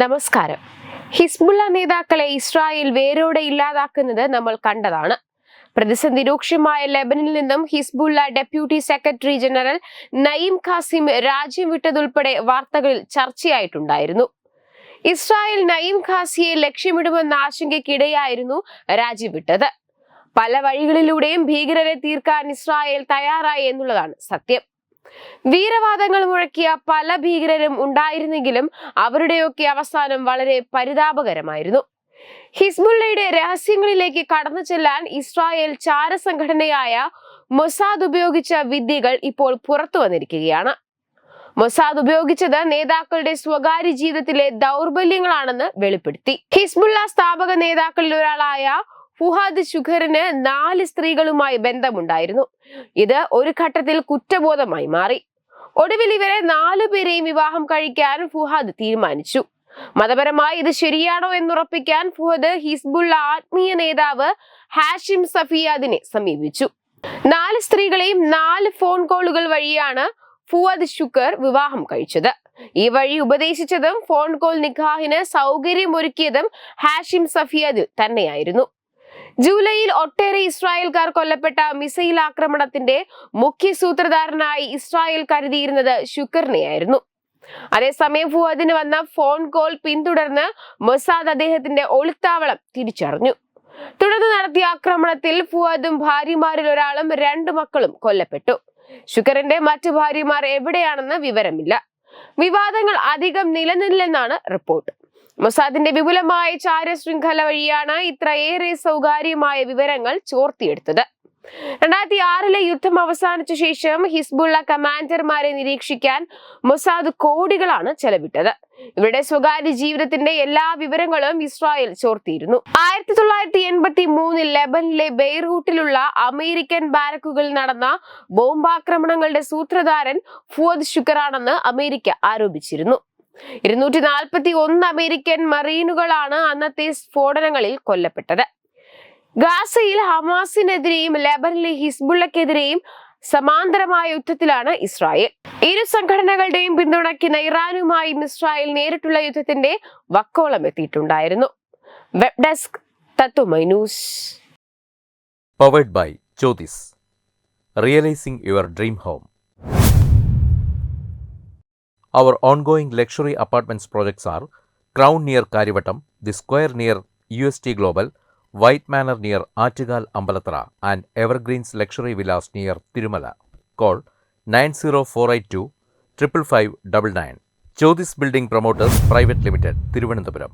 നമസ്കാരം. ഹിസ്ബുള്ള നേതാക്കളെ ഇസ്രായേൽ വേരോടെ ഇല്ലാതാക്കുന്നത് നമ്മൾ കണ്ടതാണ്. പ്രതിസന്ധി രൂക്ഷമായ ലെബനിൽ നിന്നും Hezbollah deputy secretary general Naim Qassem രാജ്യം വിട്ടതുൾപ്പെടെ വാർത്തകളിൽ ചർച്ചയായിട്ടുണ്ടായിരുന്നു. ഇസ്രായേൽ നയീം ഖാസിയെ ലക്ഷ്യമിടുമെന്ന ആശങ്കയ്ക്കിടെയായിരുന്നു രാജ്യം വിട്ടത്. പല വഴികളിലൂടെയും ഭീകരരെ തീർക്കാൻ ഇസ്രായേൽ തയ്യാറായി എന്നുള്ളതാണ് സത്യം. വീരവാദങ്ങൾ മുഴക്കിയ പല ഭീകരരും ഉണ്ടായിരുന്നെങ്കിലും അവരുടെയൊക്കെ അവസാനം വളരെ പരിതാപകരമായിരുന്നു. ഹിസ്ബുള്ളയുടെ രഹസ്യങ്ങളിലേക്ക് കടന്നു ചെല്ലാൻ ഇസ്രായേൽ ചാരസംഘടനയായ മൊസാദ് ഉപയോഗിച്ച വിദ്യകൾ ഇപ്പോൾ പുറത്തു വന്നിരിക്കുകയാണ്. മൊസാദ് ഉപയോഗിച്ചത് നേതാക്കളുടെ സ്വകാര്യ ജീവിതത്തിലെ ദൗർബല്യങ്ങളാണെന്ന് വെളിപ്പെടുത്തി. ഹിസ്ബുള്ള സ്ഥാപക നേതാക്കളിൽ ഒരാളായ ഫുഹാദ് ഷുഖറിന് നാല് സ്ത്രീകളുമായി ബന്ധമുണ്ടായിരുന്നു. ഇത് ഒരു ഘട്ടത്തിൽ കുറ്റബോധമായി മാറി. ഒടുവിൽ ഇവരെ നാലുപേരെയും വിവാഹം കഴിക്കാൻ ഫുഹാദ് തീരുമാനിച്ചു. മതപരമായി ഇത് ശരിയാണോ എന്നുറപ്പിക്കാൻ ഫുഹദ് ഹിസ്ബുള്ള ആത്മീയ നേതാവ് ഹാഷിം സഫിയാദിനെ സമീപിച്ചു. നാല് സ്ത്രീകളെയും നാല് ഫോൺ കോളുകൾ വഴിയാണ് ഫുവദ് ഷുക്കർ വിവാഹം കഴിച്ചത്. ഈ വഴി ഉപദേശിച്ചതും ഫോൺ കോൾ നിഖാഹിന് സൗകര്യമൊരുക്കിയതും ഹാഷിം സഫിയാദിൽ തന്നെയായിരുന്നു. ജൂലൈയിൽ ഒട്ടേറെ ഇസ്രായേൽക്കാർ കൊല്ലപ്പെട്ട മിസൈൽ ആക്രമണത്തിന്റെ മുഖ്യ സൂത്രധാരനായി ഇസ്രായേൽ കരുതിയിരുന്നത് ശുക്കറിനെയായിരുന്നു അതേസമയം ഫുവദിന് വന്ന ഫോൺ കോൾ പിന്തുടർന്ന് മൊസാദ് അദ്ദേഹത്തിന്റെ ഒളിത്താവളം തിരിച്ചറിഞ്ഞു. തുടർന്ന് നടത്തിയ ആക്രമണത്തിൽ ഫുവദും ഭാര്യമാരിൽ ഒരാളും രണ്ടു മക്കളും കൊല്ലപ്പെട്ടു. ശുക്കറിന്റെ മറ്റു ഭാര്യമാർ എവിടെയാണെന്ന് വിവരമില്ല. വിവാദങ്ങൾ അധികം നിലനില്ലെന്നാണ് റിപ്പോർട്ട്. മൊസാദിന്റെ വിപുലമായ ചാരശൃംഖല വഴിയാണ് ഇത്രയേറെ സ്വകാര്യമായ വിവരങ്ങൾ ചോർത്തിയെടുത്തത്. രണ്ടായിരത്തി ആറിലെ യുദ്ധം അവസാനിച്ച ശേഷം ഹിസ്ബുള്ള കമാൻഡർമാരെ നിരീക്ഷിക്കാൻ മൊസാദ് കോടികളാണ് ചെലവിട്ടത്. ഇവരുടെ സ്വകാര്യ ജീവിതത്തിന്റെ എല്ലാ വിവരങ്ങളും ഇസ്രായേൽ ചോർത്തിയിരുന്നു. ആയിരത്തി തൊള്ളായിരത്തി എൺപത്തി മൂന്നിൽ ലെബനിലെ ബെയ്റൂട്ടിലുള്ള അമേരിക്കൻ ബാരക്കുകളിൽ നടന്ന ബോംബാക്രമണങ്ങളുടെ സൂത്രധാരൻ ഫുവദ് ഷുക്കറാണെന്ന് അമേരിക്ക ആരോപിച്ചിരുന്നു. ഇരുന്നൂറ്റി നാൽപ്പത്തി ഒന്ന് അമേരിക്കൻ മറീനുകളാണ് അന്നത്തെ സ്ഫോടനങ്ങളിൽ കൊല്ലപ്പെട്ടത്. ഗാസയിൽ ഹമാസിനെതിരെയും ലെബനിലെ ഹിസ്ബുള്ളക്കെതിരെയും സമാന്തരമായ യുദ്ധത്തിലാണ് ഇസ്രായേൽ. ഇരു സംഘടനകളുടെയും പിന്തുണയ്ക്കുന്ന ഇറാനുമായും ഇസ്രായേൽ നേരിട്ടുള്ള യുദ്ധത്തിന്റെ വക്കോളം എത്തിയിട്ടുണ്ടായിരുന്നു. Web desk തത്വമൈനൂസ് powered by Jyothis realising your dream home Our ongoing luxury apartments projects are Crown near Karivattam, The Square near UST Global, White Manor near Achigal Ambalatra, and Evergreens Luxury Villas near Tirumala. Call 90482 55599. Jyotis Building Promoters Private Limited, Thiruvananthapuram.